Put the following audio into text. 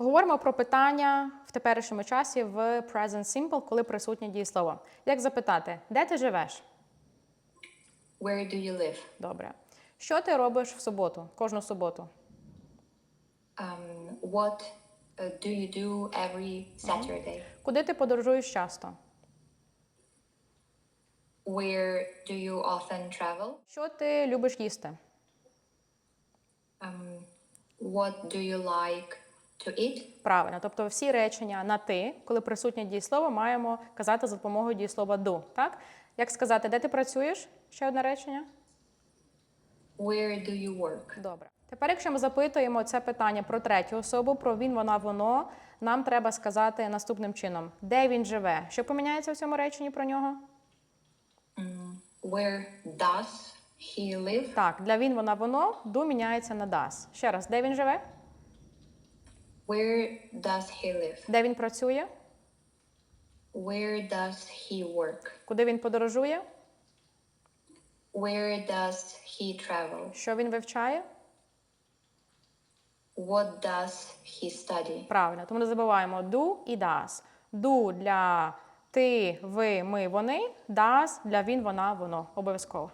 Говоримо про питання в теперішньому часі в present simple, коли присутнє дієслово. Як запитати, де ти живеш? Where do you live? Добре. Що ти робиш в суботу, кожну суботу? Um, what uh, do you do every Saturday? Куди ти подорожуєш часто? Where do you often travel? Що ти любиш їсти? Um, what do you like to eat? Правильно, тобто всі речення на ти, коли присутнє дієслово, маємо казати за допомогою дієслова do. Так? Як сказати, де ти працюєш? Ще одне речення. Where do you work? Добре. Тепер, якщо ми запитуємо це питання про третю особу, про він, вона, воно, нам треба сказати наступним чином: де він живе? Що поміняється в цьому реченні про нього? Where does he live? Так, для він, вона, воно do міняється на does. Ще раз, де він живе? Where does he live? Де він працює? Where does he work? Куди він подорожує? Where does he travel? Що він вивчає? What does he study? Правильно, тому не забуваємо do і does. Do для ти, ви, ми, вони, does для він, вона, воно. Обов'язково.